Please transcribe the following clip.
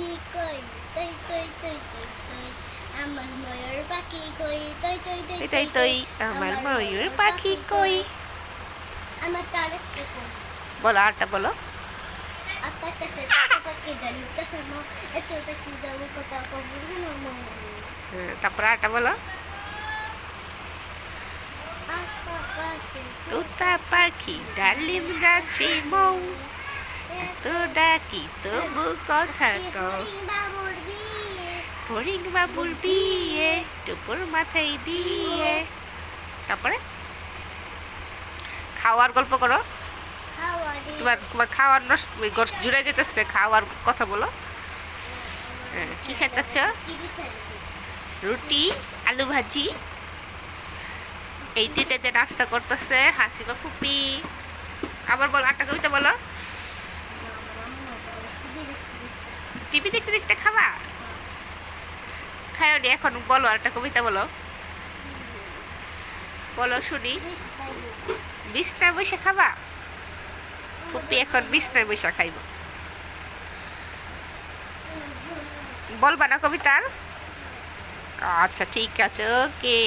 পাখি কই তৈ তৈ তৈ তৈ তৈ আমার ময়ূর পাখি কই তৈ তৈ তৈ তৈ তৈ আমার ময়ূর পাখি কই আমার তারেকটা কই বলো আরটা বলো আত্মার কাছে পাখি ডালির কাছে মো এত কি যাব কথা কবুল না মো তারপর আরটা বলো তোতা পাখি ডালিম গাছে মৌ এত ডাকি তবু কথা কও। ফড়িং বাবুর বিয়ে টুপুর মাথায় দিয়ে। তারপরে? খাওয়ার গল্প করো। তোমার তোমার খাওয়ার নষ্ট জুড়ে যেতেছে খাওয়ার কথা বলো। হ্যাঁ, কি খাইতেছ? রুটি আলু ভাজি। এই দুইটাতে নাস্তা করতেছে হাসিবা ফুপি। আবার বল আটটা কবিতা বলো টিভি দেখতে দেখতে খাবা? খায়নি এখন, বলো আর একটা কবিতা বলো। বলো শুনি। বিছনায় বসে খাবা? ফুপি এখন বিছনায় বসে খাইব। বলবা না কবিতার? আচ্ছা ঠিক আছে, ওকে।